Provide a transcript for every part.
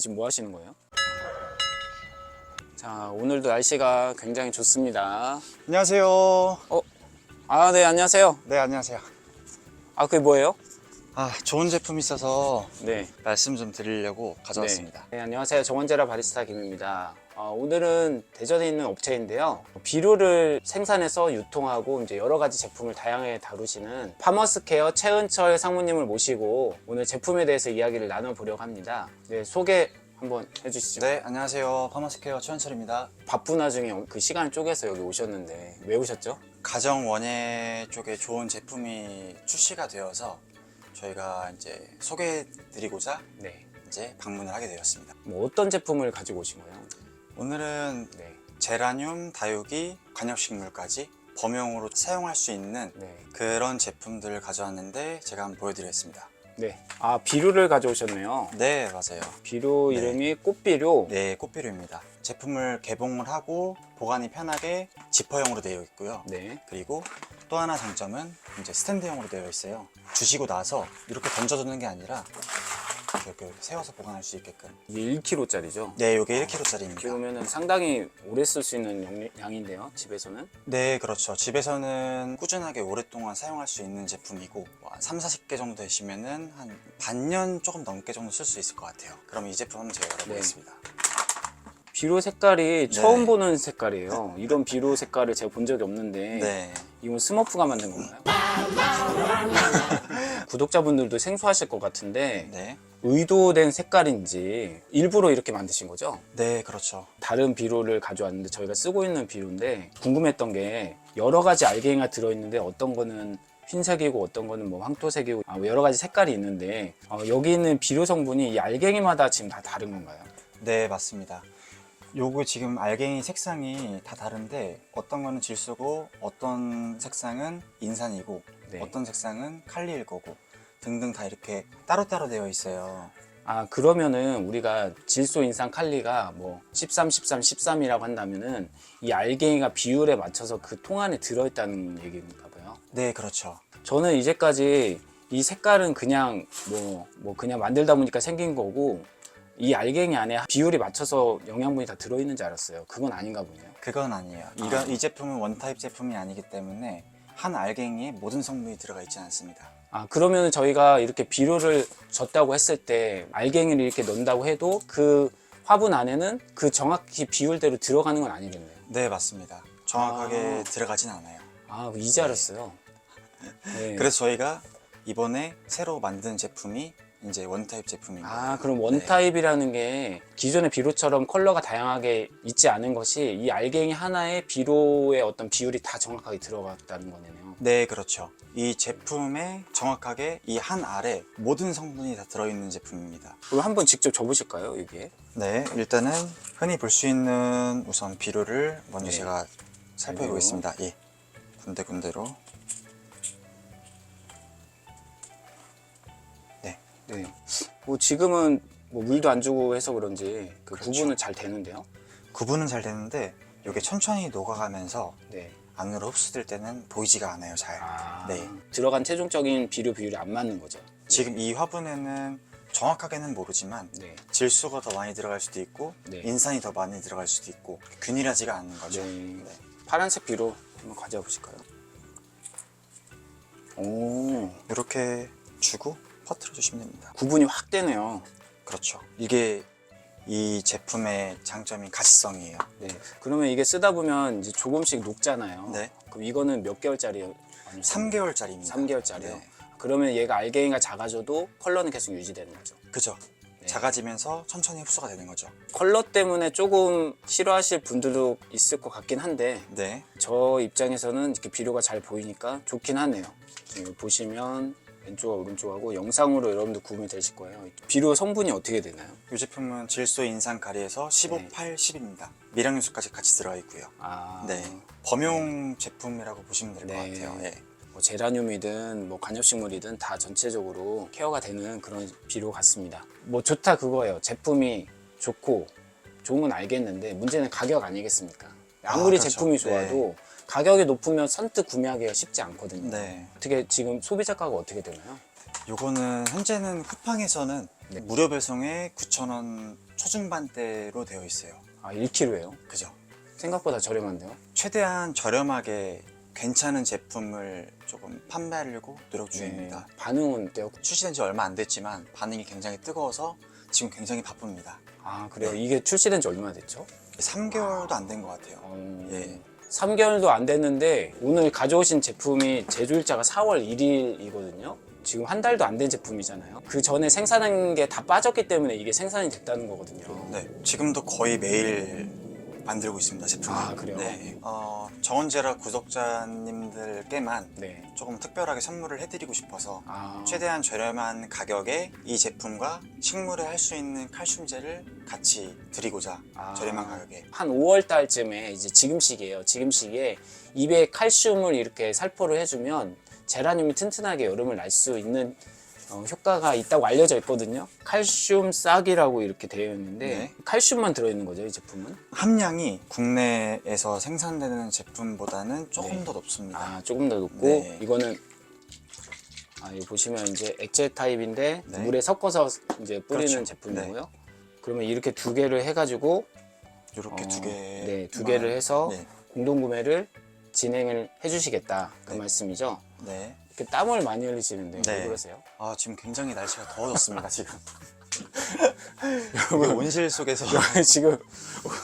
지금 뭐 하시는 거예요? 자, 오늘도 날씨가 굉장히 좋습니다. 안녕하세요. 아, 네, 안녕하세요. 네, 안녕하세요. 아, 그게 뭐예요? 아, 좋은 제품 있어서 네. 말씀 좀 드리려고 가져왔습니다. 네, 네, 안녕하세요. 정원제라 바리스타 김입니다. 어, 오늘은 대전에 있는 업체인데요. 비료를 생산해서 유통하고 이제 여러 가지 제품을 다양하게 다루시는 파머스케어 최은철 상무님을 모시고 오늘 제품에 대해서 이야기를 나눠보려고 합니다. 네, 소개 한번 해주시죠. 네, 안녕하세요. 파머스케어 최현철입니다. 바쁜 와중에 그 시간을 쪼개서 여기 오셨는데 왜 오셨죠? 가정 원예 쪽에 좋은 제품이 출시가 되어서 저희가 이제 소개해드리고자 네. 이제 방문을 하게 되었습니다. 뭐 어떤 제품을 가지고 오신 거예요? 오늘은 네. 제라늄, 다육이, 관엽식물까지 범용으로 사용할 수 있는 네. 그런 제품들을 가져왔는데 제가 한번 보여드리겠습니다. 네. 아, 비료를 가져오셨네요. 네, 맞아요. 비료 네. 이름이 꽃비료. 네, 꽃비료입니다. 제품을 개봉을 하고 보관이 편하게 지퍼형으로 되어 있고요. 네. 그리고 또 하나 장점은 이제 스탠드형으로 되어 있어요. 주시고 나서 이렇게 던져두는 게 아니라 이렇게, 세워서 보관할 수 있게끔. 이게 1kg짜리죠. 네, 이게 1kg짜리입니다. 그러면은 상당히 오래 쓸 수 있는 양- 양인데요. 집에서는. 네, 그렇죠. 집에서는 꾸준하게 오랫동안 사용할 수 있는 제품이고 뭐한 3, 40개 정도 되시면은 한 반년 조금 넘게 정도 쓸 수 있을 것 같아요. 그럼 이 제품 한번 제가 열어보겠습니다. 비료 색깔이 네. 처음 보는 색깔이에요. 이런 비료 색깔을 제가 본 적이 없는데 네. 이건 스머프가 만든 건가요? 구독자분들도 생소하실 것 같은데 네. 의도된 색깔인지 일부러 이렇게 만드신 거죠? 네, 그렇죠. 다른 비료를 가져왔는데 저희가 쓰고 있는 비료인데 궁금했던 게 여러 가지 알갱이가 들어있는데 어떤 거는 흰색이고 어떤 거는 뭐 황토색이고 아, 여러 가지 색깔이 있는데 어, 여기 있는 비료 성분이 이 알갱이마다 지금 다 다른 건가요? 네, 맞습니다. 요거 지금 알갱이 색상이 다 다른데 어떤 거는 질소고 어떤 색상은 인산이고 네. 어떤 색상은 칼리일 거고 등등 다 이렇게 따로따로 되어 있어요. 아 그러면은 우리가 질소 인산 칼리가 뭐 13, 13, 13이라고 한다면은 이 알갱이가 비율에 맞춰서 그 통 안에 들어있다는 얘기인가 봐요. 네, 그렇죠. 저는 이제까지 이 색깔은 그냥 뭐, 뭐 그냥 만들다 보니까 생긴 거고 이 알갱이 안에 비율이 맞춰서 영양분이 다 들어있는 줄 알았어요. 그건 아닌가 보네요. 그건 아니에요. 아. 이 제품은 원타입 제품이 아니기 때문에 한 알갱이에 모든 성분이 들어가 있지 않습니다. 아 그러면 저희가 이렇게 비료를 줬다고 했을 때 알갱이를 이렇게 넣는다고 해도 그 화분 안에는 그 정확히 비율대로 들어가는 건 아니겠네요. 네, 맞습니다. 정확하게 아. 들어가진 않아요. 아 이제 알았어요. 네. 그래서 저희가 이번에 새로 만든 제품이 이제 원타입 제품입니다. 아 그럼 네. 원타입이라는 게 기존의 비료처럼 컬러가 다양하게 있지 않은 것이 이 알갱이 하나에 비료의 어떤 비율이 다 정확하게 들어갔다는 거네요. 네, 그렇죠. 이 제품에 정확하게 이 한 알에 모든 성분이 다 들어있는 제품입니다. 그럼 한번 직접 줘보실까요 여기에? 네, 일단은 흔히 볼 수 있는 우선 비료를 먼저 네. 제가 살펴보겠습니다. 예, 군데군데로. 네, 네. 뭐 지금은 뭐 물도 안 주고 해서 그런지 그 그렇죠. 구분은 잘 되는데요. 구분은 잘 되는데 이게 천천히 녹아가면서 네. 안으로 흡수될 때는 보이지가 않아요, 잘. 아, 네. 들어간 최종적인 비료 비율이 안 맞는 거죠. 지금 이 화분에는 정확하게는 모르지만 네. 질소가 더 많이 들어갈 수도 있고 네. 인산이 더 많이 들어갈 수도 있고 균일하지가 않는 거죠. 네. 파란색 비료 한번 가져와 보실까요? 오, 이렇게 주고 퍼트려 주시면 됩니다. 구분이 확 되네요. 그렇죠. 이게 이 제품의 장점인 가시성이에요. 네. 그러면 이게 쓰다 보면 이제 조금씩 녹잖아요. 네. 그럼 이거는 몇 개월짜리예요? 3개월짜리입니다. 3개월짜리요. 네. 그러면 얘가 알갱이가 작아져도 컬러는 계속 유지되는 거죠. 그죠. 네. 작아지면서 천천히 흡수가 되는 거죠. 컬러 때문에 조금 싫어하실 분들도 있을 것 같긴 한데 네. 저 입장에서는 이렇게 비료가 잘 보이니까 좋긴 하네요. 보시면 왼쪽과 오른쪽하고 영상으로 여러분들 구분이 되실 거예요. 비료 성분이 어떻게 되나요? 이 제품은 질소 인산 가리에서 15, 네. 8, 10입니다. 미량요소까지 같이 들어가 있고요. 아, 네. 범용 제품이라고 보시면 될 것 네. 같아요. 예. 뭐 제라늄이든 뭐 관엽식물이든 다 전체적으로 케어가 되는 그런 비료 같습니다. 뭐 좋다 그거예요. 제품이 좋고 좋은 건 알겠는데 문제는 가격 아니겠습니까? 아무리 아, 그렇죠. 제품이 좋아도 가격이 높으면 선뜻 구매하기가 쉽지 않거든요. 네. 어떻게 지금 소비 자가가 어떻게 되나요? 요거는 현재는 쿠팡에서는 네. 무료 배송에 9,000원 초중반대로 되어 있어요. 아 1kg예요? 그죠? 생각보다 저렴한데요? 최대한 저렴하게 괜찮은 제품을 조금 판매하려고 노력 중입니다. 네. 반응은 어때요? 출시된 지 얼마 안 됐지만 반응이 굉장히 뜨거워서 지금 굉장히 바쁩니다. 아 그래요? 네. 이게 출시된 지 얼마나 됐죠? 3개월도 안 된 것 같아요. 음, 예. 3개월도 안 됐는데 오늘 가져오신 제품이 제조일자가 4월 1일이거든요. 지금 한 달도 안 된 제품이잖아요. 그 전에 생산한 게 다 빠졌기 때문에 이게 생산이 됐다는 거거든요. 네, 지금도 거의 매일 만들고 있습니다 제품을. 아, 그래요? 네. 어, 정원제라 구독자님들께만 네. 조금 특별하게 선물을 해드리고 싶어서 아, 최대한 저렴한 가격에 이 제품과 식물에 할 수 있는 칼슘제를 같이 드리고자 아. 저렴한 가격에 한 5월 달쯤에 이제 지금 시기예요. 지금 시기에 입에 칼슘을 이렇게 살포를 해주면 제라늄이 튼튼하게 여름을 날 수 있는 어, 효과가 있다고 알려져 있거든요. 칼슘 싹이라고 이렇게 되어 있는데 네. 칼슘만 들어있는 거죠, 이 제품은? 함량이 국내에서 생산되는 제품보다는 조금 네. 더 높습니다. 아 조금 더 높고 네. 이거는 아 이거 보시면 이제 액체 타입인데 네. 물에 섞어서 이제 뿌리는 그렇죠. 제품이고요. 그러면 이렇게 두 개를 해가지고 이렇게 어, 두 개. 네, 두 개를 해서 네. 공동 구매를 진행을 해주시겠다 그 네. 말씀이죠. 네. 이렇게 땀을 많이 흘리시는데 네. 왜 그러세요? 아 지금 굉장히 날씨가 더워졌습니다 지금. 여러분 온실 속에서. 지금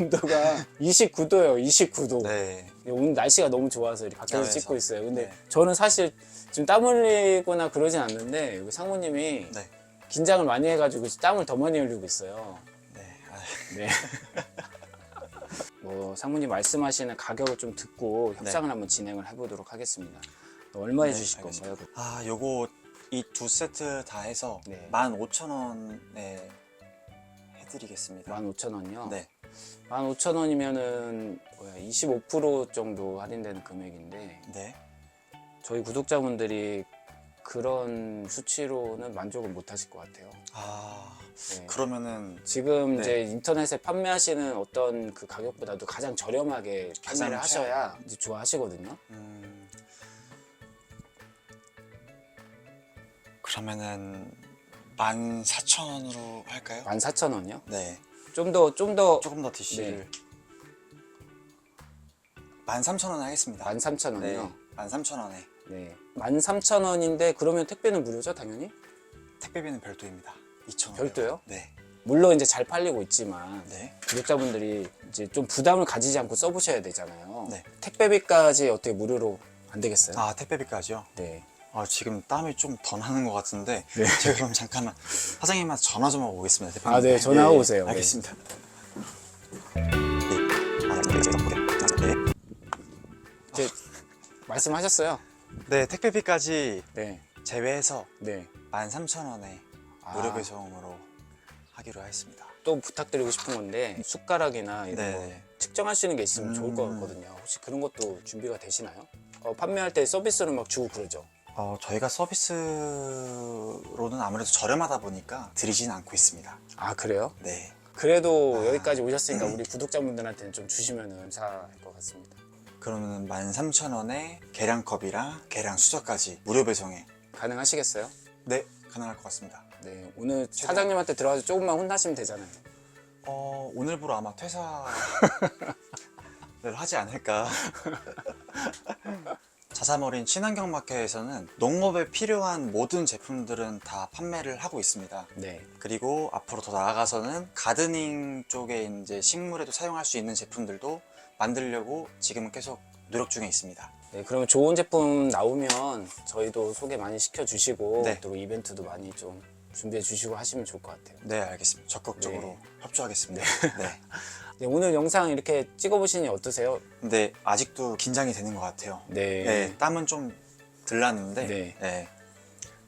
온도가 29도예요. 29도. 네. 오늘 날씨가 너무 좋아서 이렇게 밖에서 야외에서. 찍고 있어요. 근데 네. 저는 사실 지금 땀 흘리거나 그러진 않는데 여기 상무님이 네. 긴장을 많이 해가지고 땀을 더 많이 흘리고 있어요. 네. 아, 네. 뭐 상무님 말씀하시는 가격을 좀 듣고 협상을 한번 진행을 해보도록 하겠습니다. 얼마에 네, 주실 알겠습니다. 건가요? 아 요거 이 두 세트 다 해서 네. 15,000원에 해드리겠습니다. 15,000원이요? 네. 15,000원이면은 25% 정도 할인되는 금액인데 네. 저희 구독자분들이 그런 수치로는 만족을 못 하실 것 같아요. 아 네. 그러면은 지금 네. 이제 인터넷에 판매하시는 어떤 그 가격보다도 가장 저렴하게 가장 판매를 하셔야 이제 좋아하시거든요. 음, 그러면은 14,000원으로 할까요? 14,000원이요? 네. 좀 더 좀 더 조금 더 DC를 네. 13,000원 하겠습니다. 13,000원이요. 네. 13,000원에 네. 13,000원인데 그러면 택배는 무료죠, 당연히? 택배비는 별도입니다. 2,000원. 별도요? 네. 물론 이제 잘 팔리고 있지만 네. 구독자분들이 이제 좀 부담을 가지지 않고 써보셔야 되잖아요. 네. 택배비까지 어떻게 무료로 안 되겠어요? 아, 택배비까지요? 네. 아, 지금 땀이 좀 더 나는 것 같은데 네. 제가 그럼 잠깐만 사장님한테 전화 좀 하고 오겠습니다. 대표님. 아, 네, 전화하고 예, 예. 오세요. 네. 알겠습니다. 네. 아, 네. 네. 이제 말씀하셨어요. 네, 택배비까지 네. 제외해서 네. 13,000원에 아. 무료 배송으로 하기로 했습니다. 또 부탁드리고 싶은 건데 숟가락이나 이런 네. 거 측정할 수 있는 게 있으면 좋을 것 음. 같거든요. 혹시 그런 것도 준비가 되시나요? 어, 판매할 때 서비스로 막 주고 그러죠. 어, 저희가 서비스로는 아무래도 저렴하다 보니까 드리진 않고 있습니다. 아 그래요? 네. 그래도 아. 여기까지 오셨으니까 우리 구독자분들한테는 좀 주시면 감사할 것 같습니다. 그러면 13,000원에 계량컵이랑 계량 수저까지 무료 배송에 가능하시겠어요? 네, 가능할 것 같습니다. 네. 오늘 사장님한테 들어가서 조금만 혼나시면 되잖아요. 어, 오늘부로 아마 퇴사를 하지 않을까. 자사몰인 친환경 마켓에서는 농업에 필요한 모든 제품들은 다 판매를 하고 있습니다. 네. 그리고 앞으로 더 나아가서는 가드닝 쪽에 이제 식물에도 사용할 수 있는 제품들도 만들려고 지금은 계속 노력 중에 있습니다. 네, 그러면 좋은 제품 나오면 저희도 소개 많이 시켜주시고 네. 또 이벤트도 많이 좀 준비해 주시고 하시면 좋을 것 같아요. 네, 알겠습니다. 적극적으로 협조하겠습니다. 네. 네, 오늘 영상 이렇게 찍어보시니 어떠세요? 근데 아직도 긴장이 되는 것 같아요. 네. 네, 땀은 좀 들났는데 네. 네.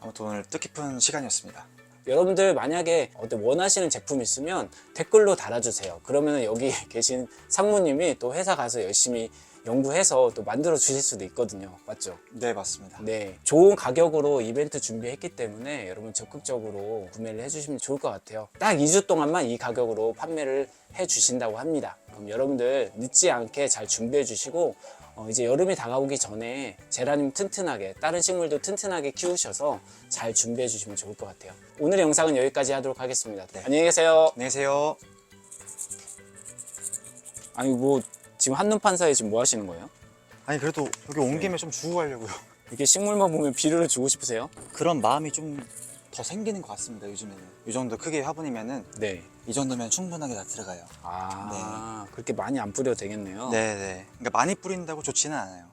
아무튼 오늘 뜻깊은 시간이었습니다. 여러분들 만약에 어떤 원하시는 제품 있으면 댓글로 달아주세요. 그러면 여기 계신 상무님이 또 회사 가서 열심히 연구해서 또 만들어 주실 수도 있거든요. 맞죠? 네, 맞습니다. 네. 좋은 가격으로 이벤트 준비했기 때문에 여러분 적극적으로 구매를 해주시면 좋을 것 같아요. 딱 2주 동안만 이 가격으로 판매를 해 주신다고 합니다. 그럼 여러분들 늦지 않게 잘 준비해 주시고 어, 이제 여름이 다가오기 전에 제라늄 튼튼하게 다른 식물도 튼튼하게 키우셔서 잘 준비해 주시면 좋을 것 같아요. 오늘의 영상은 여기까지 하도록 하겠습니다. 안녕히 계세요. 안녕히 계세요. 아니 뭐 지금 한눈 판사에 지금 뭐 하시는 거예요? 아니 그래도 여기 온 김에 좀 주고 가려고요. 이렇게 식물만 보면 비료를 주고 싶으세요? 그런 마음이 좀 더 생기는 것 같습니다. 요즘에는 이 정도 크기의 화분이면은 네. 이 정도면 충분하게 다 들어가요. 아 그렇게 많이 안 뿌려도 되겠네요. 네네. 그러니까 많이 뿌린다고 좋지는 않아요.